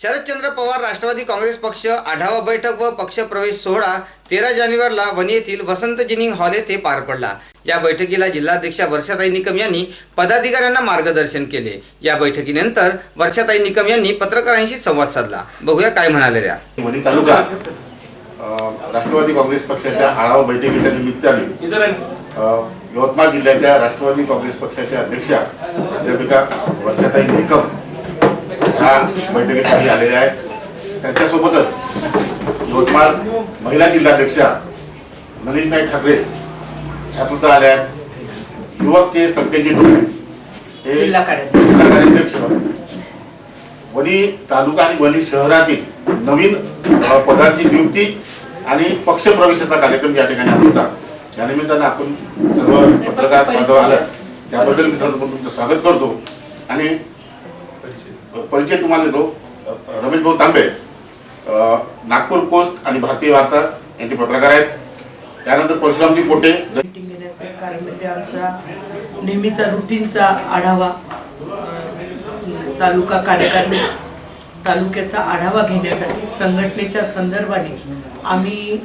शरदचंद्र पवार राष्ट्रवादी काँग्रेस पक्ष आढावा बैठक व पक्षप्रवेश सोहळा तेरा जानेवारीला वणी येथील वसंत जिनिंग हॉल येथे पार पडला. या बैठकीला जिल्हाध्यक्षा वर्षाताई निकम यांनी पदाधिकाऱ्यांना मार्गदर्शन केले. या बैठकीनंतर वर्षाताई निकम यांनी पत्रकारांशी संवाद साधला. बघूया काय म्हणाले त्या. वणी तालुका राष्ट्रवादी काँग्रेस पक्षाच्या आढावा बैठकीच्या निमित्ताने यवतमाळ जिल्ह्याच्या राष्ट्रवादी काँग्रेस पक्षाच्या अध्यक्षा प्राध्यापिका वर्षाताई निकम बैठकीसाठी आलेल्या आहेत. त्यांच्यासोबतच यवतमाळ महिला जिल्हाध्यक्षा नलिनताई ठाकरे ह्या सुद्धा आल्या आहेत. युवकचे संकेतजी डोळे हे जिल्हा कार्याध्यक्ष. वणी तालुका आणि वणी शहरातील नवीन पदांची नियुक्ती आणि पक्ष प्रवेशाचा कार्यक्रम या ठिकाणी होता. या निमित्तानं आपण सर्व पत्रकार बांधव आलं. त्याबद्दल मी सर्वप्रथम तुमचं स्वागत करतो. आणि परिचय तुम्हाला देतो. रमेश भाऊ तांबे नागपूर पोस्ट आणि भारतीय वार्ता यांचे पत्रकार आहेत. त्यानंतर परशुरामजी पोटे मीटिंग घेण्याचं कारण म्हणजे आमचा नेहमीचा रुटीनचा आढावा तालुका कार्यकारिणी तालुक्याचा आढावा घेण्यासाठी संघटनेच्या संदर्भाने आम्ही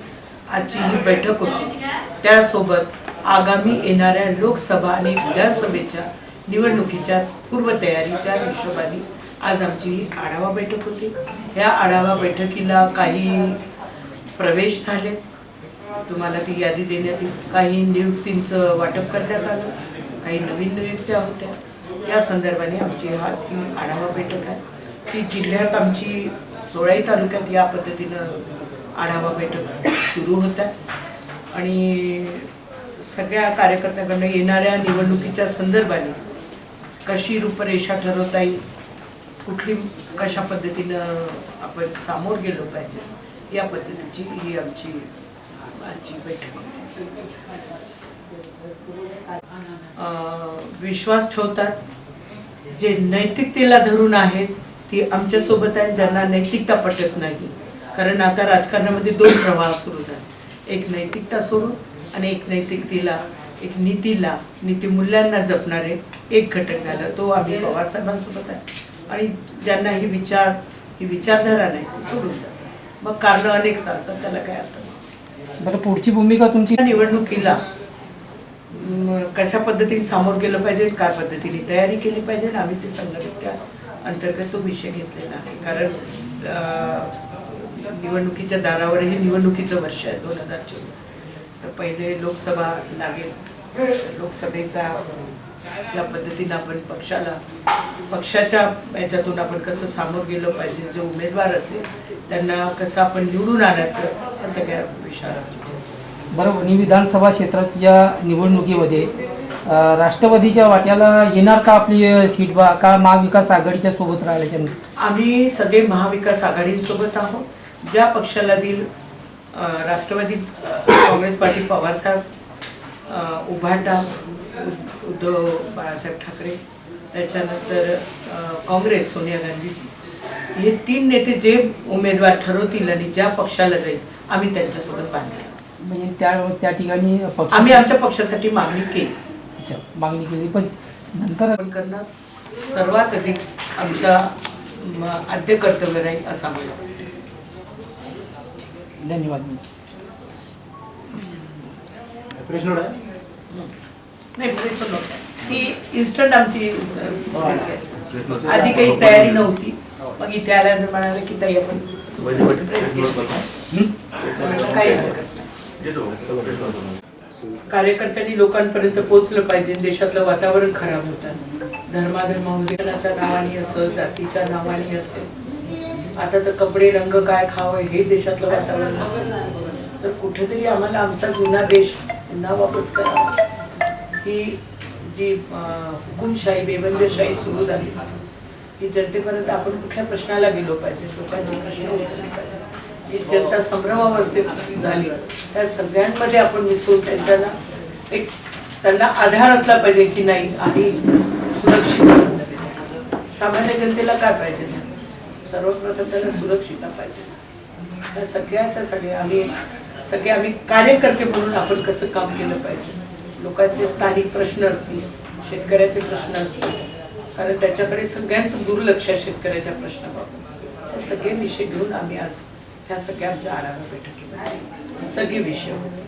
आजची ही बैठक होती. त्यासोबत आगामी येणाऱ्या लोकसभा आणि विधानसभेच्या निवडणुकीच्या पूर्वतयारीच्या हिशोबाने आज आमची ही आढावा बैठक होती. या आढावा बैठकीला काही प्रवेश झाले. तुम्हाला ती यादी देण्यात येईल. काही नियुक्तींचं वाटप करण्यात आलं. काही नवीन नियुक्त्या होत्या. या संदर्भाने आमची आज ही आढावा बैठक आहे. ती जिल्ह्यात आमची सोळाई तालुक्यात या पद्धतीनं आढावा बैठक सुरू होत्या. आणि सगळ्या कार्यकर्त्यांकडनं येणाऱ्या निवडणुकीच्या संदर्भाने कशी रूपरेषा ठरवता येईल कुठली कशा पद्धतीनं आपण सामोर गेलो पाहिजे या पद्धतीची ही आमची आजची बैठक होती. विश्वास ठेवतात जे नैतिकतेला धरून आहेत ती आमच्यासोबत आहेत ज्यांना नैतिकता पटत नाही. कारण आता राजकारणामध्ये दोन प्रवाह सुरू झाले. एक नैतिकता सोडून आणि एक नैतिकतेला एक नीतीला नीतीमूल्यांना जपणारे एक घटक झाला. तो आम्ही पवारसाहेबांसोबत आहे. आणि ज्यांना ही विचार ही विचारधारा नाही ती सोडून जातात. मग कारणं अनेक सांगतात त्याला काय अर्थ नाही. बरं पुढची भूमिका तुमची? निवडणुकीला कशा पद्धतीने सामोर गेलं पाहिजे काय पद्धतीने तयारी केली पाहिजे आम्ही ते संघटनेच्या अंतर्गत तो विषय घेतलेला आहे. कारण निवडणुकीच्या दारावरही निवडणुकीचं वर्ष आहे दोन हजार चोवीस. तर पहिले लोकसभा लागेल लोकसभेचा त्या पद्धतीनं आपण पक्षाला पक्षाच्या याच्यातून आपण कसं सामोर गेलं पाहिजे जो उमेदवार असेल त्यांना कसं आपण निवडून आणायचं या सगळ्या विषयावर आमची चर्चा झाली. बरं वणी विधानसभा क्षेत्राच्या निवडणुकीमध्ये राष्ट्रवादीच्या वाट्याला येणार का आपली सीट बा का महाविकास आघाडीच्या सोबत राहिल्याच्या आम्ही सगळे महाविकास आघाडीसोबत आहोत. ज्या पक्षाला देईल राष्ट्रवादी काँग्रेस पार्टी पवारसाहेब उभाटा उद्धव बाळासाहेब ठाकरे त्याच्यानंतर काँग्रेस सोनिया गांधीजी. हे तीन नेते जे उमेदवार ठरवतील आणि ज्या पक्षाला जाईल आम्ही त्यांच्यासोबत बांधले म्हणजे त्या त्या ठिकाणी पक्ष आम्ही आमच्या पक्षासाठी मागणी केली. अच्छा, मागणी केली. पण नंतर आपण सर्वात अधिक आमचा आद्य कर्तव्य राहील असं मला वाटतं. धन्यवाद. नाही प्रेस नव्हतं. ती इन्स्टंट आमची अ, आधी काही तयारी नव्हती. मग इथे आल्यानंतर म्हणाले की ताई आपण काही हरकत नाही. कार्यकर्त्यांनी लोकांपर्यंत पोहोचलं पाहिजे देशातलं वातावरण खराब होतं. धर्माधर्म उद्योगाच्या नावाने असं जातीच्या नावाने असेल आता तर कपडे रंग काय खावं हे देशातलं वातावरण असेल तर कुठेतरी आम्हाला आमचा जुना देश पुन्हा वापस करावा ही जी हुकुमशाही बेबंदशाही सुरू झाली ही जनतेपर्यंत आपण कुठल्या प्रश्नाला गेलो पाहिजे? लोकांचे प्रश्न उचलले पाहिजे. जी जनता संभ्रमावस्थेत झाली त्या सगळ्यांमध्ये आपण मिसळून त्यांना एक त्यांना आधार असला पाहिजे की नाही आणि सुरक्षित सामान्य जनतेला काय पाहिजे? सर्वप्रथम त्याला सुरक्षिता पाहिजे. त्या सगळ्याच्यासाठी आम्ही सगळे आम्ही कार्यकर्ते म्हणून आपण कसं काम केलं पाहिजे? लोकांचे स्थानिक प्रश्न असतील शेतकऱ्याचे प्रश्न असतील कारण त्याच्याकडे सगळ्यांचं दुर्लक्ष आहे शेतकऱ्याच्या प्रश्नाबाबत. सगळे विषय घेऊन आम्ही आज ह्या सगळ्या आमच्या आढावा बैठकीमध्ये सगळे विषय होते.